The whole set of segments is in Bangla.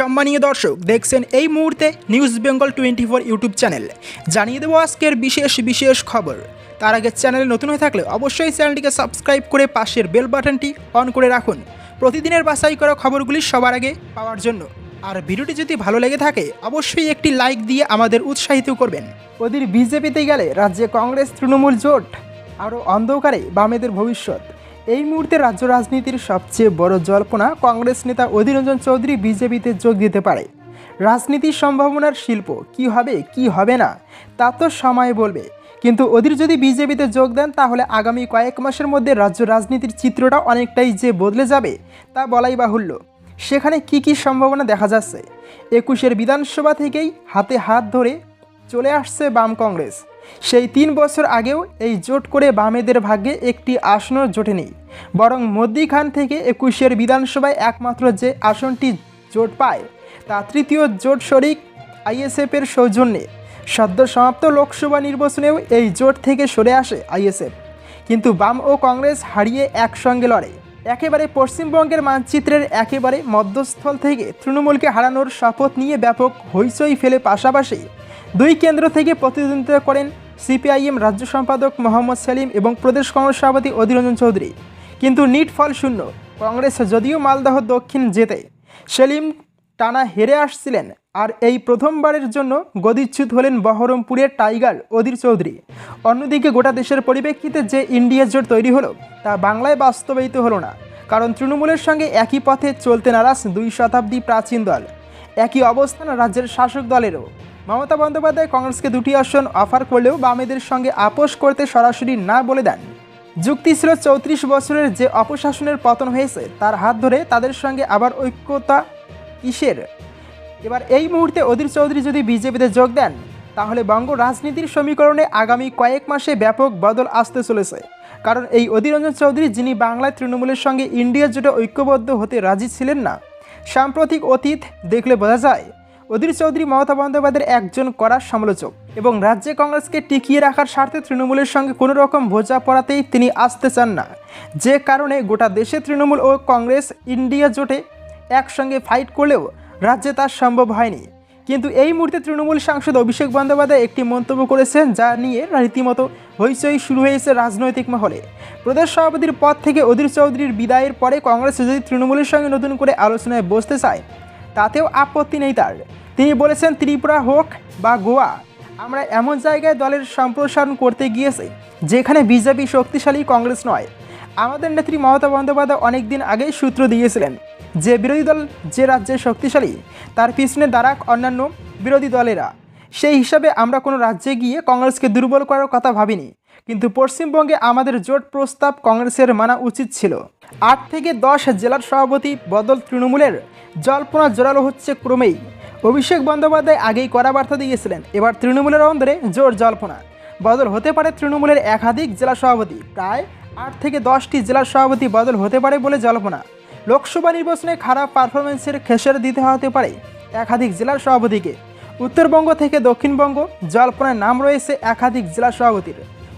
সম্মানীয় দর্শক, দেখছেন এই মুহূর্তে news Bengal twenty four YouTube channel জানিয়ে দেবো আজকের বিশেষ বিশেষ খবর। তার আগে চ্যানেলে নতুন হয়ে থাকলে অবশ্যই চ্যানেলটিকে সাবস্ক্রাইব করে পাশের বেল বাটনটি অন করে রাখুন। প্রতিদিনের বাছাই করা খবরগুলি সবার আগে পাওয়ার জন্য। আর ভিডিওটি যদি ভালো লেগে থাকে, অবশ্যই একটি লাইক দিয়ে আমাদের উৎসাহিত করবেন। ওদের বিজেপিতে গেলে রাজ্যে কংগ্রেস, তৃণমূল জোট আরও অন্ধকারে বামেদের ভবিষ্যৎ। এই মুহূর্তে রাজ্য রাজনীতির সবচেয়ে বড় জল্পনা কংগ্রেস নেতা অধীর রঞ্জন চৌধুরী বিজেপিতে যোগ দিতে পারে। রাজনীতির সম্ভাবনার শিল্প কি হবে কি হবে না, তা তো সময় বলবে। কিন্তু অধীর যদি বিজেপিতে যোগ দেন, তাহলে আগামী কয়েক মাসের মধ্যে রাজ্য রাজনীতির চিত্রটা অনেকটাই যে বদলে যাবে, তা বলাই বাহুল্য। সেখানে কি কি সম্ভাবনা দেখা যাচ্ছে? একুশের বিধানসভা থেকেই হাতে হাত ধরে চলে আসছে বাম কংগ্রেস। সেই তিন বছর আগেও এই জোট করে বামেদের ভাগ্যে একটি আসনও জোটে নেই বরং মদ্দিখান থেকে একুশের বিধানসভায় একমাত্র যে আসনটি জোট পায়, তা তৃতীয় জোট শরিক আইএসএফের সৌজন্যে। সদ্য সমাপ্ত লোকসভা নির্বাচনেও এই জোট থেকে সরে আসে আইএসএফ। কিন্তু বাম ও কংগ্রেস হারিয়ে একসঙ্গে লড়ে। একেবারে পশ্চিমবঙ্গের মানচিত্রের একেবারে মধ্যস্থল থেকে তৃণমূলকে হারানোর শপথ নিয়ে ব্যাপক হইচই ফেলে পাশাপাশি দুই কেন্দ্র থেকে প্রতিদ্বন্দ্বিতা করেন সিপিআইএম রাজ্য সম্পাদক মোহাম্মদ সেলিম এবং প্রদেশ কংগ্রেস সভাপতি অধীর রঞ্জন চৌধুরী। কিন্তু নিট ফল শূন্য, কংগ্রেস যদিও মালদহ দক্ষিণ জেতে। সেলিম টানা হেরে আসছিলেন আর এই প্রথমবারের জন্য গদিচ্যুত হলেন বহরমপুরের টাইগার অধীর চৌধুরী। অন্যদিকে গোটা দেশের পরিপ্রেক্ষিতে যে ইন্ডিয়া জোট তৈরি হলো, তা বাংলায় বাস্তবায়িত হলো না। কারণ তৃণমূলের সঙ্গে একই পথে চলতে নারাজ দুই শতাব্দী প্রাচীন দল। একই অবস্থান রাজ্যের শাসক দলেরও। মমতা বন্দ্যোপাধ্যায় কংগ্রেসকে দুটি আসন অফার করলেও বামেদের সঙ্গে আপোষ করতে সরাসরি না বলে দেন। যুক্তি ছিল চৌত্রিশ বছরের যে অপশাসনের পতন হয়েছে, তার হাত ধরে তাদের সঙ্গে আবার ঐক্যতা কিসের? এবার এই মুহূর্তে অধীর চৌধুরী যদি বিজেপিতে যোগ দেন, তাহলে বঙ্গ রাজনীতির সমীকরণে আগামী কয়েক মাসে ব্যাপক বদল আসতে চলেছে। কারণ এই অধীর রঞ্জন চৌধুরী, যিনি বাংলায় তৃণমূলের সঙ্গে ইন্ডিয়া জোটে ঐক্যবদ্ধ হতে রাজি ছিলেন না সাম্প্রতিক অতীত দেখলে বোঝা যায়, অধীর চৌধুরী মমতা বন্দ্যোপাধ্যায়ের একজন কড়া সমালোচক এবং রাজ্যে কংগ্রেসকে টিকিয়ে রাখার স্বার্থে তৃণমূলের সঙ্গে কোনো রকম ভোজা পড়াতেই তিনি আসতে চান না। যে কারণে গোটা দেশে তৃণমূল ও কংগ্রেস ইন্ডিয়া জোটে একসঙ্গে ফাইট করলেও রাজ্যে তা সম্ভব হয়নি। কিন্তু এই মুহূর্তে তৃণমূল সাংসদ অভিষেক বন্দ্যোপাধ্যায় একটি মন্তব্য করেছেন যা নিয়ে রীতিমতো হইচই শুরু হয়েছে রাজনৈতিক মহলে। প্রদেশ সভাপতির পদ থেকে অধীর চৌধুরীর বিদায়ের পরে কংগ্রেস যদি তৃণমূলের সঙ্গে নতুন করে আলোচনায় বসতে চায়, তাতেও আপত্তি নেই তার। তিনি বলেছেন, ত্রিপুরা হোক বা গোয়া, আমরা এমন জায়গায় দলের সম্প্রসারণ করতে গিয়েছি, যেখানে বিজেপি শক্তিশালী কংগ্রেস নয়। আমাদের নেত্রী মমতা বন্দ্যোপাধ্যায় অনেক দিন আগেই সূত্র দিয়েছিলেন যে বিরোধী দল, যে রাজ্যে শক্তিশালী, তার পিছনে দাঁড়াক অন্যান্য বিরোধী দলেরা। সেই হিসাবে আমরা কোনো রাজ্যে গিয়ে কংগ্রেসকে দুর্বল করার কথা ভাবিনি, কিন্তু পশ্চিমবঙ্গে আমাদের জোট প্রস্তাব কংগ্রেসের মানা উচিত ছিল। আট থেকে দশ জেলার সভাপতি বদল তৃণমূলের জল্পনা জোরালো হচ্ছে ক্রমেই। অভিষেক বন্দ্যোপাধ্যায় আগেই কড়া বার্তা দিয়েছিলেন, এবার তৃণমূলের অন্দরে জোর জল্পনা। বদল হতে পারে তৃণমূলের একাধিক জেলা সভাপতি, প্রায় আট থেকে দশটি জেলার সভাপতি বদল হতে পারে বলে জল্পনা। লোকসভা নির্বাচনে খারাপ পারফরমেন্সের খেসর দিতে হতে পারে একাধিক জেলার সভাপতিকে। উত্তরবঙ্গ থেকে দক্ষিণবঙ্গ জল্পনার নাম রয়েছে একাধিক জেলা সভাপতির।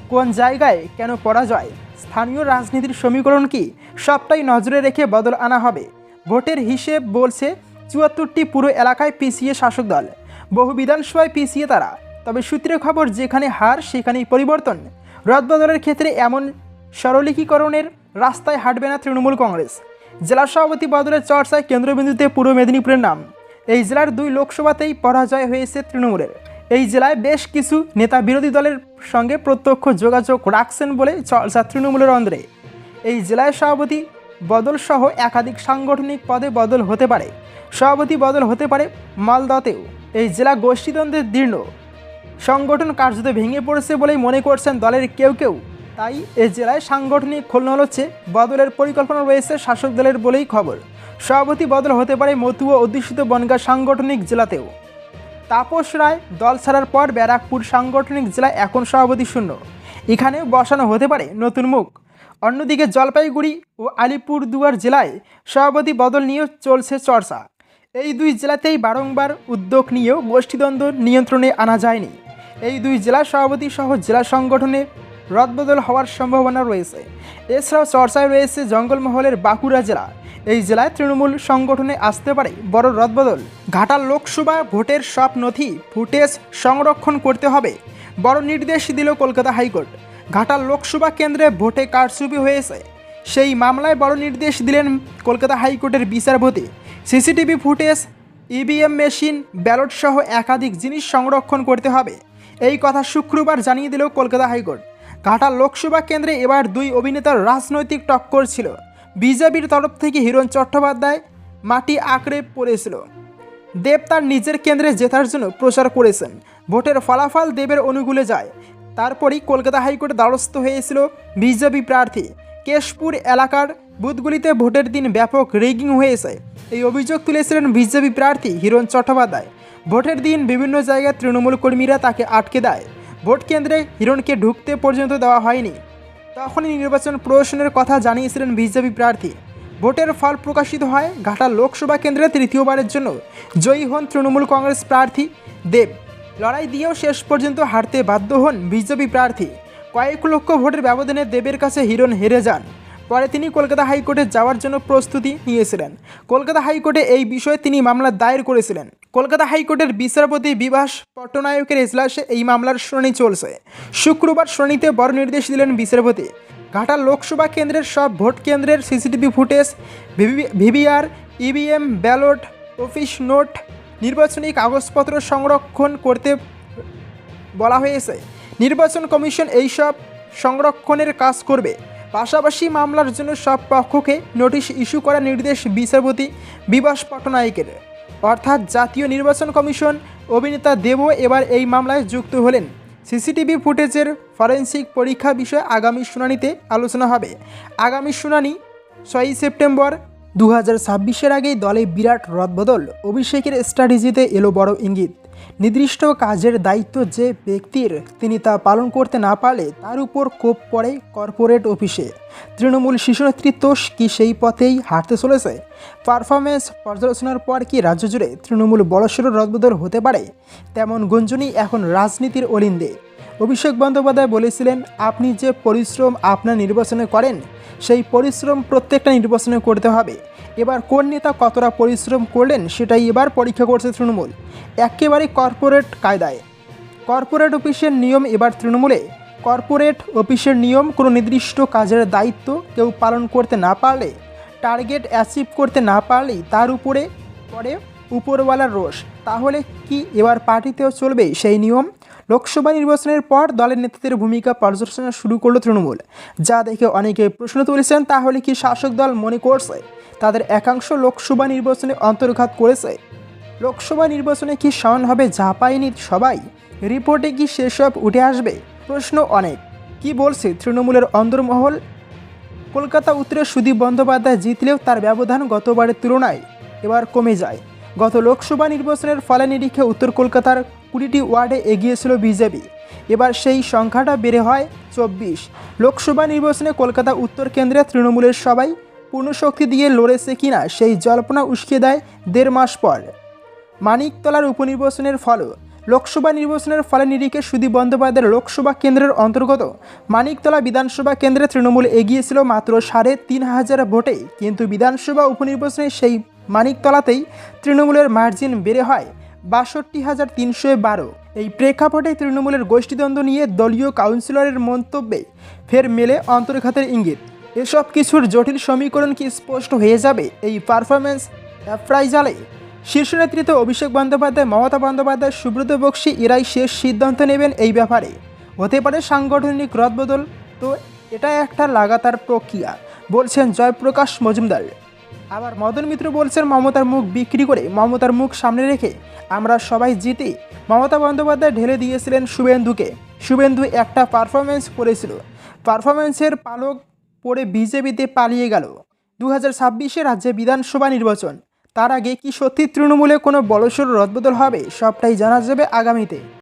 কোন জায়গায় কেন পরাজয়? স্থানীয় রাজনীতির সমীকরণ কি? সবটাই নজরে রেখে বদল আনা হবে। ভোটের হিসেব বলছে চুয়াত্তরটি পুরো এলাকায় পিছিয়ে শাসক দল। বহু বিধানসভায় পিছিয়ে তারা। তবে সূত্রের খবর যেখানে হার, সেখানেই পরিবর্তন। রদবদলের ক্ষেত্রে এমন সরলীকরণের রাস্তায় হাঁটবে না তৃণমূল কংগ্রেস। জেলা সভাপতি বদলের চর্চায় কেন্দ্রবিন্দুতে পূর্ব মেদিনীপুরের নাম। এই জেলার দুই লোকসভাতেই পরাজয় হয়েছে তৃণমূলের। এই জেলায় বেশ কিছু নেতা বিরোধী দলের সঙ্গে প্রত্যক্ষ যোগাযোগ রাখছেন বলে চর্চা তৃণমূলের অন্ধ্রে এই জেলায় সভাপতি বদল সহ একাধিক সাংগঠনিক পদে বদল হতে পারে। সভাপতি বদল হতে পারে মালদাতেও। এই জেলা গোষ্ঠীদ্বন্দ্বের দীর্ণ সংগঠন কার্যত ভেঙে পড়েছে বলেই মনে করছেন দলের কেউ কেউ। তাই এ জেলায় সাংগঠনিক খুলনা হচ্ছে। বদলের পরিকল্পনা রয়েছে শাসক দলের বলেই খবর। সভাপতি বদল হতে পারে মতুয়া অধ্যুষিত বনগা সাংগঠনিক জেলাতেও। তাপস রায় দল ছাড়ার পর ব্যারাকপুর সাংগঠনিক জেলায় এখন সভাপতি শূন্য। এখানেও বসানো হতে পারে নতুন মুখ। অন্যদিকে জলপাইগুড়ি ও আলিপুরদুয়ার জেলায় সভাপতি বদল নিয়েও চলছে চর্চা। এই দুই জেলাতেই বারংবার উদ্যোগ নিয়েও গোষ্ঠীদ্বন্দ্ব নিয়ন্ত্রণে আনা যায়নি। এই দুই জেলা সভাপতি সহ জেলা সংগঠনে রদবদল হওয়ার সম্ভাবনা রয়েছে। এছাড়াও চর্চায় রয়েছে জঙ্গলমহলের বাঁকুড়া জেলা। এই জেলায় তৃণমূল সংগঠনে আসতে পারে বড় রদবদল। ঘাটাল লোকসভা ভোটের সব নথি, ফুটেজ সংরক্ষণ করতে হবে। বড় নির্দেশ দিল কলকাতা হাইকোর্ট। ঘাটাল লোকসভা কেন্দ্রে ভোটে কারচুপি হয়েছে। সেই মামলায় বড় নির্দেশ দিলেন কলকাতা হাইকোর্টের বিচারপতি। CCTV footage, EVM machine ballot সহ একাধিক জিনিস সংরক্ষণ করতে হবে। এই কথা শুক্রবার জানিয়ে দিল কলকাতা হাইকোর্ট। ঘাটাল লোকসভা কেন্দ্রে এবার দুই অভিনেতার রাজনৈতিক টক্কর ছিল। বিজেপির তরফ থেকে হিরণ চট্টোপাধ্যায় মাটি আঁকড়ে পড়েছিল। দেব তার নিজের কেন্দ্রে জেতার জন্য প্রচার করেছেন। ভোটের ফলাফল দেবের অনুকূলে যায়। তারপরই কলকাতা হাইকোর্টে দ্বারস্থ হয়েছিল বিজেপি প্রার্থী। কেশপুর এলাকার বুথগুলিতে ভোটের দিন ব্যাপক রেগিং হয়েছে। এই অভিযোগ তুলেছিলেন বিজেপি প্রার্থী হিরণ চট্টোপাধ্যায়। ভোটের দিন বিভিন্ন জায়গায় তৃণমূল কর্মীরা তাকে আটকে দেয়। ভোট কেন্দ্রে হিরণকে ঢুকতে পর্যন্ত দেওয়া হয়নি। তখনই নির্বাচন প্রহসনের কথা জানিয়েছিলেন বিজেপি প্রার্থী। ভোটের ফল প্রকাশিত হয় ঘাটা লোকসভা কেন্দ্রে তৃতীয়বারের জন্য। জয়ী হন তৃণমূল কংগ্রেস প্রার্থী দেব। লড়াই দিয়েও শেষ পর্যন্ত হারতে বাধ্য হন বিজেপি প্রার্থী। কয়েক লক্ষ ভোটের ব্যবধানে দেবের কাছে হিরণ হেরে যান। পরে তিনি কলকাতা হাইকোর্টে যাওয়ার জন্য প্রস্তুতি নিয়েছিলেন। কলকাতা হাইকোর্টে এই বিষয়ে তিনি মামলা দায়ের করেছিলেন। কলকাতা হাইকোর্টের বিচারপতি বিভাস পট্টনায়কের এজলাসে এই মামলার শুনানি চলছে। শুক্রবার শুনানিতে বড় নির্দেশ দিলেন বিচারপতি। ঘাটা লোকসভা কেন্দ্রের সব ভোট কেন্দ্রের CCTV footage VVR, EVM ballot, office note নির্বাচনী কাগজপত্র সংরক্ষণ করতে বলা হয়েছে। নির্বাচন কমিশন এইসব সংরক্ষণের কাজ করবে। পাশাপাশি মামলার জন্য সব পক্ষকে নোটিশ ইস্যু করার নির্দেশ বিচারপতি বিবাস পট্টনায়কের। অর্থাৎ জাতীয় নির্বাচন কমিশন অভিনেতা দেব এবার এই মামলায় যুক্ত হলেন। সিসিটিভি ফুটেজের ফরেন্সিক পরীক্ষা বিষয়ে আগামী শুনানিতে আলোচনা হবে। আগামী শুনানি ছয়ই সেপ্টেম্বর দু হাজার ছাব্বিশের আগেই দলে বিরাট রদবদল। অভিষেকের স্ট্র্যাটেজিতে এলো বড় ইঙ্গিত। নির্দিষ্ট কাজের দায়িত্ব যে ব্যক্তির তিনি তা পালন করতে না পারলে তার উপর কোপ পড়ে কর্পোরেট অফিসে। তৃণমূল শিশু নেতৃত্ব কি সেই পথেই হাঁটতে চলেছে? পারফরমেন্স পর্যালোচনার পর কি রাজ্য জুড়ে তৃণমূল বড়সড় রদবদল হতে পারে? তেমন গুঞ্জনই এখন রাজনীতির অলিন্দে। অভিষেক বন্দ্যোপাধ্যায় বলেছিলেন, আপনি যে পরিশ্রম আপনার নির্বাচনে করেন, সেই পরিশ্রম প্রত্যেকটা নির্বাচনে করতে হবে। এবার কোন নেতা কতটা পরিশ্রম করলেন, সেটাই এবার পরীক্ষা করছে তৃণমূল। একেবারে কর্পোরেট কায়দায়। কর্পোরেট অফিসের নিয়ম এবার তৃণমূলে। কর্পোরেট অফিসের নিয়ম কোনো নির্দিষ্ট কাজের দায়িত্ব কেউ পালন করতে না পারলে, টার্গেট অ্যাচিভ করতে না পারলেই তার উপরে পড়ে উপরওয়ালার রোষ। তাহলে কি এবার পার্টিতেও চলবে সেই নিয়ম? লোকসভা নির্বাচনের পর দলের নেতৃত্বের ভূমিকা পর্যালোচনা শুরু করল তৃণমূল। যা দেখে অনেকে প্রশ্ন তুলেছেন, তাহলে কি শাসক দল মনে করছে তাদের একাংশ লোকসভা নির্বাচনে অন্তর্ঘাত করেছে? লোকসভা নির্বাচনে কি সমান হবে যা পায়নি সবাই? রিপোর্টে কি সেসব উঠে আসবে? প্রশ্ন অনেক। কি বলছে তৃণমূলের অন্দরমহল? কলকাতা উত্তরে সুদীপ বন্দ্যোপাধ্যায় জিতলেও তার ব্যবধান গতবারের তুলনায় এবার কমে যায়। গত লোকসভা নির্বাচনের ফলে নিরীক্ষে উত্তর কলকাতার কুড়িটি ওয়ার্ডে এগিয়েছিল বিজেপি। এবার সেই সংখ্যাটা বেড়ে হয় চব্বিশ। লোকসভা নির্বাচনে কলকাতা উত্তর কেন্দ্রে তৃণমূলের সবাই পূর্ণশক্তি দিয়ে লড়েছে কিনা সেই জল্পনা উস্কে দেয় দেড় মাস পর। মানিকতলার উপনির্বাচনের ফলও। লোকসভা নির্বাচনের ফলে নিরিখে সুদীপ বন্দ্যোপাধ্যায়ের লোকসভা কেন্দ্রের অন্তর্গত মানিকতলা বিধানসভা কেন্দ্রে তৃণমূল এগিয়েছিল মাত্র সাড়ে তিন হাজার ভোটে কিন্তু বিধানসভা উপনির্বাচনে সেই মানিকতলাতেই তৃণমূলের মার্জিন বেড়ে হয় বাষট্টি হাজার তিনশো বারো এই প্রেক্ষাপটে তৃণমূলের গোষ্ঠীদ্বন্দ্ব নিয়ে দলীয় কাউন্সিলরের মন্তব্যে ফের মেলে অন্তর্ঘাতের ইঙ্গিত। এসব কিছুর জটিল সমীকরণ কি স্পষ্ট হয়ে যাবে? এই পারফরমেন্স অ্যাপ্রাইজালে শীর্ষ নেতৃত্ব অভিষেক বন্দ্যোপাধ্যায়, মমতা বন্দ্যোপাধ্যায়, সুব্রত বক্সি এরাই শেষ সিদ্ধান্ত নেবেন এই ব্যাপারে। হতে পারে সাংগঠনিক রদবদল, তো এটা একটা লাগাতার প্রক্রিয়া, বলছেন জয়প্রকাশ মজুমদার। আবার মদন মিত্র বলছেন, মমতার মুখ বিক্রি করে মমতার মুখ সামনে রেখে আমরা সবাই জিতি। মমতা বন্দ্যোপাধ্যায় ঢেলে দিয়েছিলেন শুভেন্দুকে। শুভেন্দু একটা পারফরমেন্স করেছিল। পারফরমেন্সের পালক পড়ে বিজেপিতে পালিয়ে গেল। দু হাজার ছাব্বিশে রাজ্যে বিধানসভা নির্বাচন। তার আগে কি সত্যি তৃণমূলে কোনো বড়সড় রদবদল হবে, সবটাই জানা যাবে আগামীতে।